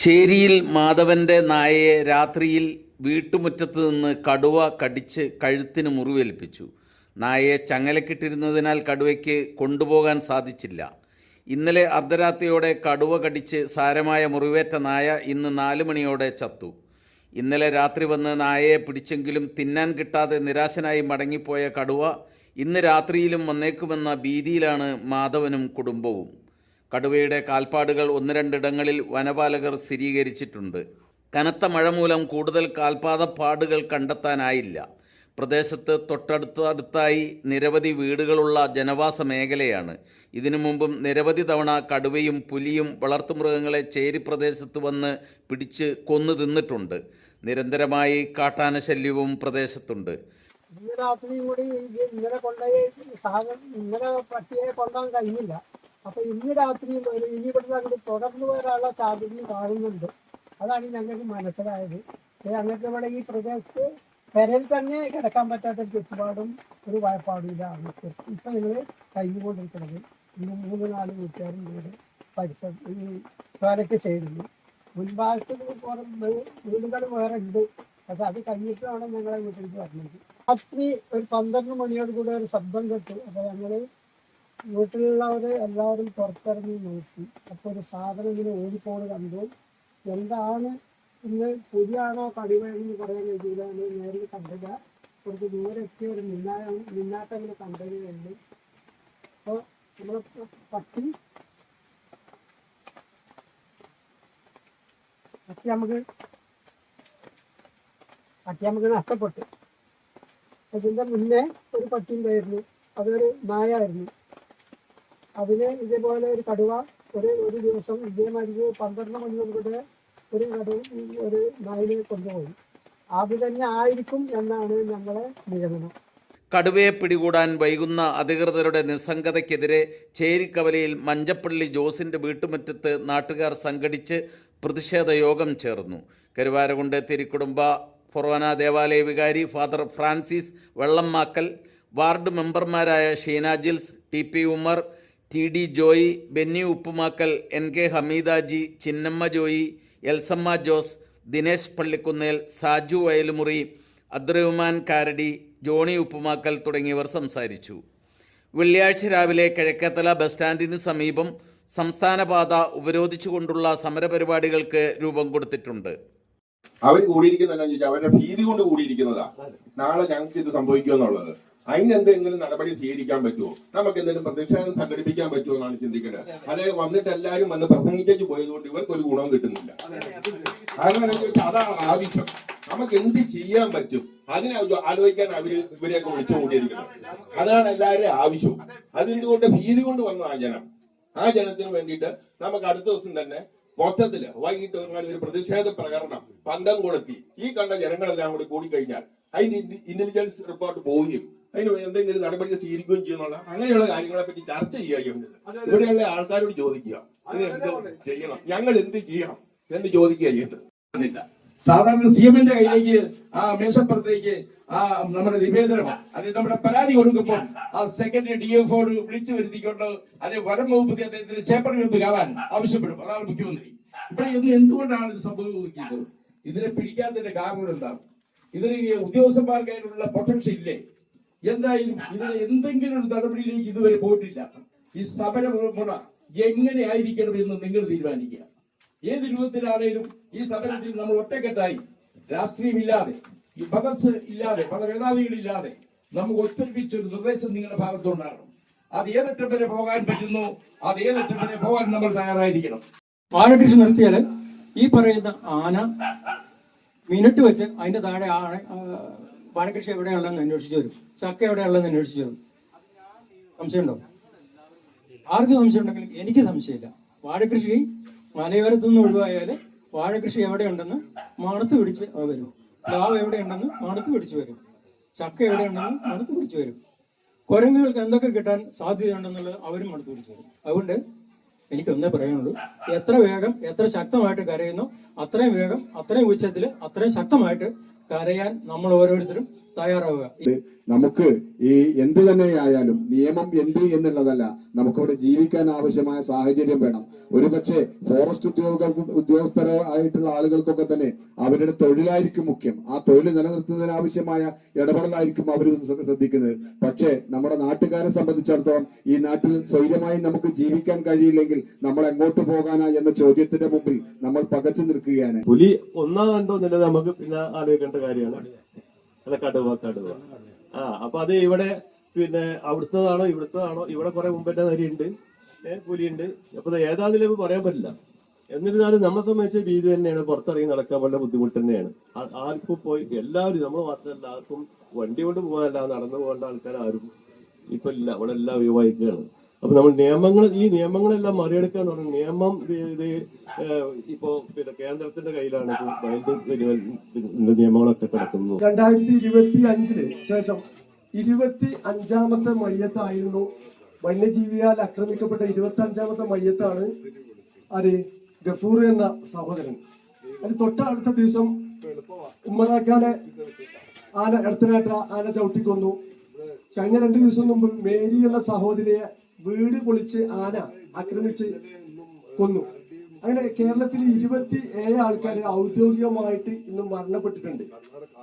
ചേരിയിൽ മാധവന്റെ നായയെ രാത്രിയിൽ വീട്ടുമുറ്റത്ത് നിന്ന് കടുവ കടിച്ച് കഴുത്തിന് മുറിവേൽപ്പിച്ചു. നായയെ ചങ്ങലക്കിട്ടിരുന്നതിനാൽ കടുവയ്ക്ക് കൊണ്ടുപോകാൻ സാധിച്ചില്ല. ഇന്നലെ അർദ്ധരാത്രിയോടെ കടുവ കടിച്ച് സാരമായ മുറിവേറ്റ നായ ഇന്ന് നാല് മണിയോടെ ചത്തു. ഇന്നലെ രാത്രി വന്ന് നായയെ പിടിച്ചെങ്കിലും തിന്നാൻ കിട്ടാതെ നിരാശനായി മടങ്ങിപ്പോയ കടുവ ഇന്ന് രാത്രിയിലും വന്നേക്കുമെന്ന ഭീതിയിലാണ് മാധവനും കുടുംബവും. കടുവയുടെ കാൽപ്പാടുകൾ ഒന്ന് രണ്ടിടങ്ങളിൽ വനപാലകർ സ്ഥിരീകരിച്ചിട്ടുണ്ട്. കനത്ത മഴ മൂലം കൂടുതൽ കാൽപാദപ്പാടുകൾ കണ്ടെത്താനായില്ല. പ്രദേശത്ത് തൊട്ടടുത്തടുത്തായി നിരവധി വീടുകളുള്ള ജനവാസ മേഖലയാണ്. ഇതിനു മുമ്പും നിരവധി തവണ കടുവയും പുലിയും വളർത്തുമൃഗങ്ങളെ ചേരി പ്രദേശത്ത് വന്ന് പിടിച്ച് കൊന്നു തിന്നിട്ടുണ്ട്. നിരന്തരമായി കാട്ടാന ശല്യവും പ്രദേശത്തുണ്ട്. ഇന്ന് രാത്രിയും കൂടി ഇന്നലെ കൊണ്ടുപോയി ഇന്നലെ പട്ടിയെ കൊണ്ടുപോകാൻ കഴിഞ്ഞില്ല. അപ്പൊ ഇന്ന് രാത്രിയും ഒരു ഇനി ഇവിടുന്ന് അങ്ങോട്ട് തുടർന്ന് വരാനുള്ള സാധ്യതയും കാണുന്നുണ്ട്. അതാണ് ഞങ്ങൾക്ക് മനസ്സിലായത്. ഞങ്ങൾക്ക് ഇവിടെ ഈ പ്രദേശത്ത് പെരയിൽ തന്നെ കിടക്കാൻ പറ്റാത്ത ചുറ്റുപാടും ഒരു വായ്പാടിയിലാണ് ഇപ്പൊ ഞങ്ങൾ കഴിഞ്ഞുകൊണ്ടിരിക്കുന്നത് ഇന്ന് മൂന്ന് നാല് വീട്ടുകാരും വീട് പരിസരം ഈ വേലൊക്കെ ചെയ്തിരുന്നു മുൻഭാഗത്ത് വീടുകൾ വേറെ ഉണ്ട്. പക്ഷെ അത് കഴിഞ്ഞിട്ടാണ് ഞങ്ങളെ വീട്ടിലേക്ക് വരുന്നത് രാത്രി ഒരു പന്ത്രണ്ട് മണിയോട് കൂടെ ഒരു ശബ്ദം കേട്ടു. അപ്പൊ ഞങ്ങൾ വീട്ടിലുള്ളവര് എല്ലാവരും പുറത്തിറങ്ങി നോക്കി. അപ്പൊ ഒരു സാധനം ഇങ്ങനെ ഓടിപ്പോണ് കണ്ടു. എന്താണ് ഇന്ന് പുലിയാണോ കടിവേണെന്ന് പറയാൻ കഴിയില്ല നേരിൽ കണ്ടില്ല കുറച്ച് ദൂരെ എത്തിയ ഒരു മിന്നായ മിന്നാട്ടം ഇങ്ങനെ കണ്ടത് കണ്ടു. അപ്പൊ നമ്മളെ പട്ടി. പട്ടി നമുക്ക് പട്ടി നമുക്ക് നഷ്ടപ്പെട്ടു. അതിന്റെ മുന്നേ ഒരു പട്ടി ഉണ്ടായിരുന്നു. അതൊരു നായായിരുന്നു. അതിന് ഇതേപോലെ ഒരു കടുവ ഒരു ഒരു ദിവസം ഇതേമാതിരി പന്ത്രണ്ട് മണിയോടുകൂടെ ഒരു കടുവ ഒരു നായിനെ കൊണ്ടുപോയി. അത് തന്നെ ആയിരിക്കും എന്നാണ് ഞങ്ങളെ നിഗമനം. കടുവയെ പിടികൂടാൻ വൈകുന്ന അധികൃതരുടെ നിസ്സംഗതയ്ക്കെതിരെ ചേരിക്കവലയിൽ മഞ്ചപ്പള്ളി ജോസിന്റെ വീട്ടുമുറ്റത്ത് നാട്ടുകാർ സംഘടിച്ച് പ്രതിഷേധ യോഗം ചേർന്നു. കരുവാരകുണ്ട് തിരുക്കുടുംബ ഫൊറോന ദേവാലയ വികാരി ഫാദർ ഫ്രാൻസിസ് വെള്ളമാക്കൽ വാർഡ് മെമ്പർമാരായ Sheena Jils T P Umar T D Joy Benny Uppumakkal N K Hameedaji Chinnamma Joy Elsamma Jose Dinesh Pallikkunnel Saju Vayalumuri Abdurahman Karadi Johnny Uppumakkal തുടങ്ങിയവർ സംസാരിച്ചു. വെള്ളിയാഴ്ച രാവിലെ കിഴക്കേത്തല ബസ് സ്റ്റാൻഡിന് സമീപം സംസ്ഥാനപാത ഉപരോധിച്ചുകൊണ്ടുള്ള സമരപരിപാടികൾക്ക് രൂപം കൊടുത്തിട്ടുണ്ട്. അവർ കൂടിയിരിക്കുന്നതാ. നാളെ ഞങ്ങൾക്ക് ഇത് സംഭവിക്കുമെന്നുള്ളത്. അതിനെന്തെങ്കിലും നടപടി സ്വീകരിക്കാൻ പറ്റുമോ? നമുക്ക് എന്തെങ്കിലും പ്രതിഷേധം സംഘടിപ്പിക്കാൻ പറ്റുമോ എന്നാണ് ചിന്തിക്കേണ്ടത്. അല്ലെ വന്നിട്ട് എല്ലാവരും വന്ന് പ്രസംഗിച്ചു പോയതുകൊണ്ട് ഇവർക്ക് ഒരു ഗുണവും കിട്ടുന്നില്ല. കാരണം എന്താ വെച്ചാൽ അതാണ് ആവശ്യം. നമുക്ക് എന്ത് ചെയ്യാൻ പറ്റും? അതിനെ ആലോചിക്കാൻ അവർ ഇവരെയൊക്കെ വിളിച്ചു കൂട്ടിയിരിക്കുന്നത്. അതാണ് എല്ലാവരുടെയും ആവശ്യവും അതിന്തുകൊണ്ട് ഭീതി കൊണ്ട് വന്ന ആ ജനം? ആ ജനത്തിന് വേണ്ടിയിട്ട് നമുക്ക് അടുത്ത ദിവസം തന്നെ മൊത്തത്തിൽ വൈകിട്ട് ഒരു പ്രതിഷേധ പ്രകടനം പന്തം കൊളുത്തി. ഈ കണ്ട ജനങ്ങളെല്ലാം കൂടി കൂടിക്കഴിഞ്ഞാൽ അതിന്റെ ഇന്റലിജൻസ് റിപ്പോർട്ട് പോവുകയും അതിന് എന്തെങ്കിലും നടപടി സ്വീകരിക്കുകയും ചെയ്യുന്നുള്ള അങ്ങനെയുള്ള കാര്യങ്ങളെ പറ്റി ചർച്ച ചെയ്യുക ഇവിടെയുള്ള ആൾക്കാരോട് ചോദിക്കുക. ഇത് എന്ത് ചെയ്യണം? ഞങ്ങൾ എന്ത് ചെയ്യണം എന്ന് ചോദിക്കുക ചെയ്യുന്നത്. സാധാരണ സി എമ്മിന്റെ കയ്യിലേക്ക് ആ മേശപ്പുറത്തേക്ക് ആ നമ്മുടെ നിവേദനം അല്ലെങ്കിൽ നമ്മുടെ പരാതി കൊടുക്കുമ്പോൾ ആ സെക്രട്ടറി ഡി എഫ് ഓട് വിളിച്ചു വരുത്തിക്കൊണ്ട് അല്ലെങ്കിൽ വനം വകുപ്പ് അദ്ദേഹത്തിന് ചേപ്പർ കാണാൻ ആവശ്യപ്പെടും. അതാണ് മുഖ്യമന്ത്രി. ഇവിടെ ഇന്ന് എന്തുകൊണ്ടാണ് ഇത് സംഭവിക്കുന്നത്? ഇതിനെ പിടിക്കാത്തതിന്റെ കാരണം എന്താണ്? ഇതിന് ഉദ്യോഗസ്ഥന്മാർക്കായിട്ടുള്ള പൊട്ടൻഷ്യൽ ഇല്ലേ? എന്തായാലും ഇതിന് എന്തെങ്കിലും ഒരു നടപടിയിലേക്ക് ഇതുവരെ പോയിട്ടില്ല. ഈ സമര മുറ എങ്ങനെ ആയിരിക്കണം എന്ന് നിങ്ങൾ തീരുമാനിക്കുക. ഏത് രൂപത്തിലാണേലും ഈ സമരത്തിൽ നമ്മൾ ഒറ്റക്കെട്ടായി. രാഷ്ട്രീയമില്ലാതെ ഈ മതസ് ഇല്ലാതെ മതമേധാവികളില്ലാതെ നമുക്ക് ഒത്തൊരുമിച്ചൊരു നിർദ്ദേശം നിങ്ങളുടെ ഭാഗത്തുണ്ടാകണം അത് ഏതറ്റം വരെ പോകാൻ പറ്റുന്നു അത് ഏതറ്റം വരെ പോകാൻ നമ്മൾ തയ്യാറായിരിക്കണം. വാഴകൃഷി നിർത്തിയാൽ ഈ പറയുന്ന ആന മിനിറ്റ് വെച്ച് അതിന്റെ താഴെ ആന ആ, വാഴകൃഷി എവിടെയാണെന്ന് അന്വേഷിച്ചു വരും. ചക്ക എവിടെയാണെന്ന് അന്വേഷിച്ചു വരും. സംശയമുണ്ടോ? ആർക്കും സംശയം ഉണ്ടെങ്കിൽ എനിക്ക് സംശയമില്ല. വാഴകൃഷി മലയോരത്തു നിന്ന് ഒഴിവായാൽ വാഴകൃഷി എവിടെയുണ്ടെന്ന് മണത്ത് പിടിച്ച് വരും. പ്ലാവ് എവിടെയുണ്ടെന്ന് മണത്ത് പിടിച്ചു വരും. ചക്ക എവിടെയുണ്ടെന്ന് മണത്ത് പിടിച്ചു വരും. കുരങ്ങുകൾക്ക് എന്തൊക്കെ കിട്ടാൻ സാധ്യതയുണ്ടെന്നുള്ളത് അവരും മണത്ത് പിടിച്ചു വരും. അതുകൊണ്ട് എനിക്കൊന്നേ പറയാനുള്ളൂ. എത്ര വേഗം എത്ര ശക്തമായിട്ട് കരയുന്നു അത്രയും വേഗം അത്രയും ഉച്ചത്തിൽ അത്രയും ശക്തമായിട്ട് കരയാൻ നമ്മൾ ഓരോരുത്തരും തയ്യാറാവുക. നമുക്ക് ഈ എന്ത് തന്നെയായാലും നിയമം എന്ത് എന്നുള്ളതല്ല. നമുക്കവിടെ ജീവിക്കാൻ ആവശ്യമായ സാഹചര്യം വേണം. ഒരുപക്ഷെ ഫോറസ്റ്റ് ഉദ്യോഗ ഉദ്യോഗസ്ഥരോ ആയിട്ടുള്ള ആളുകൾക്കൊക്കെ തന്നെ അവരുടെ തൊഴിലായിരിക്കും മുഖ്യം. ആ തൊഴിൽ നിലനിർത്തുന്നതിന് ആവശ്യമായ ഇടപെടലായിരിക്കും അവർ ശ്രദ്ധിക്കുന്നത്. പക്ഷേ നമ്മുടെ നാട്ടുകാരെ സംബന്ധിച്ചിടത്തോളം ഈ നാട്ടിൽ സ്വൈര്യമായി നമുക്ക് ജീവിക്കാൻ കഴിയില്ലെങ്കിൽ നമ്മൾ എങ്ങോട്ട് പോകാനാ എന്ന ചോദ്യത്തിന്റെ മുമ്പിൽ നമ്മൾ പകച്ചു നിൽക്കുകയാണ്. പുലി ഒന്നാ കണ്ടോ എന്നുള്ളത് നമുക്ക് പിന്നെ ആലോചിക്കേണ്ട കാര്യമാണ്. അല്ല കടുവ കടുവ. ആ അപ്പൊ അത് ഇവിടെ പിന്നെ അവിടുത്തതാണോ ഇവിടുത്തതാണോ? ഇവിടെ കുറെ മുമ്പേറ്റ നരിയുണ്ട് പുലിയുണ്ട്. അപ്പൊ ഏതാണെങ്കിലും പറയാൻ പറ്റില്ല. എന്നിരുന്നാലും നമ്മെ സംബന്ധിച്ച രീതി തന്നെയാണ് പുറത്തിറങ്ങി നടക്കാൻ വളരെ ബുദ്ധിമുട്ട് തന്നെയാണ്. ആർക്കും പോയി എല്ലാവരും നമ്മൾ മാത്രമല്ല ആർക്കും വണ്ടി കൊണ്ട് പോകാനല്ല നടന്നു പോകേണ്ട ആൾക്കാർ ആരും ഇപ്പൊ ഇല്ല. ഇവിടെ എല്ലാം ഒഴിവായിക്കുകയാണ് അപ്പൊ നമ്മൾ നിയമങ്ങൾ ഈ നിയമങ്ങളെല്ലാം മറികടക്കാന്ന് പറഞ്ഞാൽ നിയമം ഇത് ഇപ്പോ പിന്നെ കേന്ദ്രത്തിന്റെ കയ്യിലാണ് നിയമങ്ങളൊക്കെ കിടക്കുന്നത്. രണ്ടായിരത്തി ഇരുപത്തി അഞ്ചിന് ശേഷം ഇരുപത്തി അഞ്ചാമത്തെ മയ്യത്തായിരുന്നു വന്യജീവിയാൽ ആക്രമിക്കപ്പെട്ട ഇരുപത്തി അഞ്ചാമത്തെ മയ്യത്താണ് ആര്? ഗഫൂർ എന്ന സഹോദരൻ. അതിന് തൊട്ട അടുത്ത ദിവസം ഉമ്മറാക്കാനെ ആന എടുത്തനായിട്ട് ആന ചവിട്ടിക്കൊന്നു. കഴിഞ്ഞ രണ്ടു ദിവസം മുമ്പ് മേരി എന്ന സഹോദരിയെ വീട് പൊളിച്ച് ആന ആക്രമിച്ച് കൊന്നു. അങ്ങനെ കേരളത്തിൽ ഇരുപത്തി ഏഴ് ആൾക്കാർ ഔദ്യോഗികമായിട്ട് ഇന്ന് മരണപ്പെട്ടിട്ടുണ്ട്.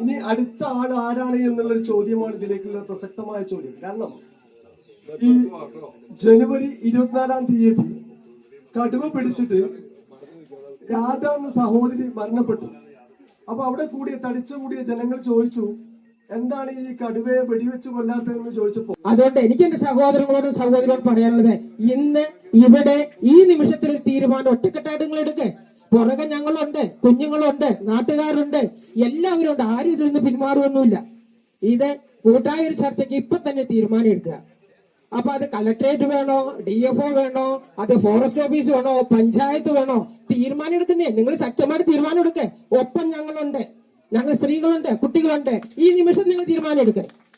ഇനി അടുത്ത ആൾ ആരാണ് എന്നുള്ളൊരു ചോദ്യമാണ് ഇതിലേക്കുള്ള പ്രസക്തമായ ചോദ്യം. കാരണം ഈ ജനുവരി ഇരുപത്തിനാലാം തീയതി കടുവ പിടിച്ചിട്ട് രാധ എന്ന സഹോദരി മരണപ്പെട്ടു. അപ്പൊ അവിടെ കൂടിയ തടിച്ചു കൂടിയ ജനങ്ങൾ ചോദിച്ചു എന്താണ് ഈ കടുവയെ വെടിവെച്ച് കൊല്ലാത്തതെന്ന് ചോദിച്ചപ്പോ അതുകൊണ്ട് എനിക്ക് എന്റെ സഹോദരങ്ങളോടും സഹോദരിയോടും പറയാനുള്ളത് ഇന്ന് ഇവിടെ ഈ നിമിഷത്തിൽ ഒരു തീരുമാനം ഒറ്റക്കെട്ടായിട്ട് നിങ്ങൾ എടുക്കേ. പുറകെ ഞങ്ങളുണ്ട് കുഞ്ഞുങ്ങളുണ്ട് നാട്ടുകാരുണ്ട് എല്ലാവരും ഉണ്ട്. ആരും ഇതിൽ നിന്ന് പിന്മാറുമൊന്നുമില്ല ഇത് കൂട്ടായ ഒരു ചർച്ചയ്ക്ക് ഇപ്പൊ തന്നെ തീരുമാനം എടുക്കുക. അപ്പൊ അത് കലക്ട്രേറ്റ് വേണോ ഡി എഫ് ഒ വേണോ അത് ഫോറസ്റ്റ് ഓഫീസ് വേണോ പഞ്ചായത്ത് വേണോ തീരുമാനം എടുക്കുന്നേ. നിങ്ങൾ ശക്തമായിട്ട് തീരുമാനം എടുക്കേ. ഒപ്പം ഞങ്ങളുണ്ട്. ഞങ്ങൾ സ്ത്രീകളുണ്ട് കുട്ടികളുണ്ട്. ഈ നിമിഷം നിങ്ങൾ തീരുമാനം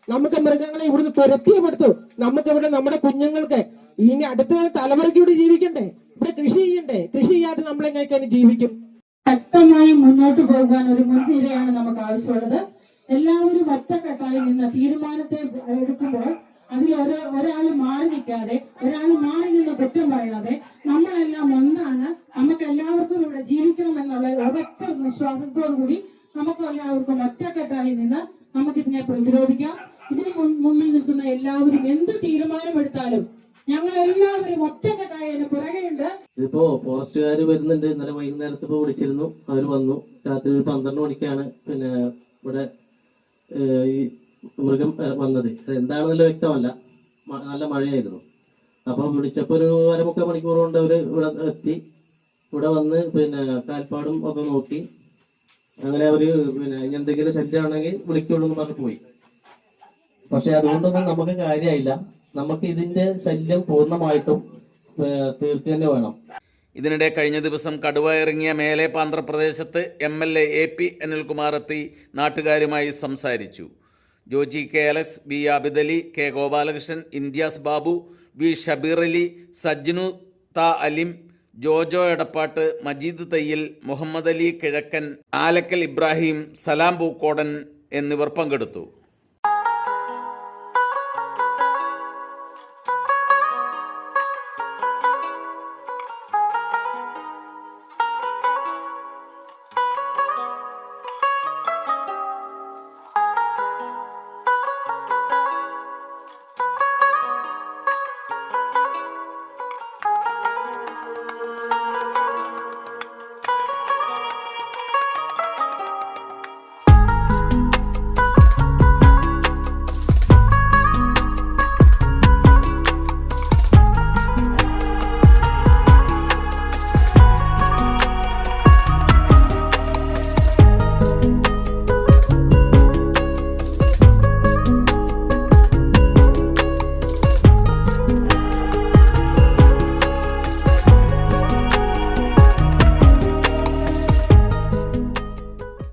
നമുക്ക് മൃഗങ്ങളെ ഇവിടുന്ന് തുരത്തിയപ്പെടുത്തു. നമുക്ക് ഇവിടെ നമ്മുടെ കുഞ്ഞുങ്ങൾക്ക് ഇനി അടുത്ത തലമുറയ്ക്ക് ഇവിടെ ജീവിക്കണ്ടേ? ഇവിടെ കൃഷി ചെയ്യണ്ടേ? കൃഷി ചെയ്യാതെ നമ്മൾ ജീവിക്കും? ശക്തമായി മുന്നോട്ട് പോകാൻ ഒരു മുൻനിരയാണ് നമുക്ക് ആവശ്യമുള്ളത്. എല്ലാവരും ഒറ്റക്കെട്ടായി നിന്ന് തീരുമാനത്തെ എടുക്കുമ്പോൾ അതിൽ ഒരു ഒരാൾ മാറി നിൽക്കാതെ ഒരാൾ മാറി നിന്ന് കുറ്റം പറയാതെ നമ്മളെല്ലാം ഒന്നാണ്. നമുക്ക് എല്ലാവർക്കും ഇവിടെ ജീവിക്കണം എന്നുള്ള ഉറച്ച വിശ്വാസത്തോടു കൂടി നമുക്ക് എല്ലാവർക്കും ഒറ്റക്കെട്ടായി നിന്ന് നമുക്കിതിനെ പ്രതിരോധിക്കാം. ഇതിന് മുന്നിൽ നിൽക്കുന്ന എല്ലാവരും എന്ത് തീരുമാനമെടുത്താലും ഞങ്ങൾ എല്ലാവരും ഒറ്റക്കെട്ടായി അതിന് പുറകെയുണ്ട്. ഇതിപ്പോ ഫോറസ്റ്റുകാർ വരുന്നുണ്ട്. ഇന്നലെ വൈകുന്നേരത്ത് ഇപ്പൊ വിളിച്ചിരുന്നു. അവർ വന്നു. രാത്രി ഒരു പന്ത്രണ്ട് മണിക്കാണ് പിന്നെ ഇവിടെ ഈ മൃഗം വന്നത്. അത് എന്താണെന്നുള്ള വ്യക്തമല്ല നല്ല മഴയായിരുന്നു. അപ്പൊ വിളിച്ചപ്പോ ഒരു അരമുക്കാൽ മണിക്കൂർ കൊണ്ട് അവർ ഇവിടെ എത്തി. ഇവിടെ വന്ന് പിന്നെ കാൽപ്പാടും ഒക്കെ നോക്കി. അങ്ങനെ അവർ പിന്നെ ഇനി എന്തെങ്കിലും ശല്യമാണെങ്കിൽ വിളിക്കുള്ളൂ എന്ന് പറഞ്ഞു പോയി. പക്ഷെ അതുകൊണ്ടൊന്നും നമുക്ക് കാര്യമായില്ല നമുക്ക് ഇതിന്റെ ശല്യം പൂർണമായിട്ടും തീർക്കേണ്ടി വേണം. ഇതിനിടെ കഴിഞ്ഞ ദിവസം കടുവ ഇറങ്ങിയ മേലെ പാന്ത്രപ്രദേശത്ത് M L A A P Anilkumar എത്തി നാട്ടുകാരുമായി സംസാരിച്ചു. Joji K Alex B Abidali K Gopalakrishnan India's Babu V Shabeer Ali Sajnu ത അലിം ജോജോ എടപ്പാട്ട് മജീദ് തയ്യിൽ മുഹമ്മദ് അലി കിഴക്കൻ ആലക്കൽ ഇബ്രാഹിം സലാം പൂക്കോടൻ എന്നിവർ പങ്കെടുത്തു.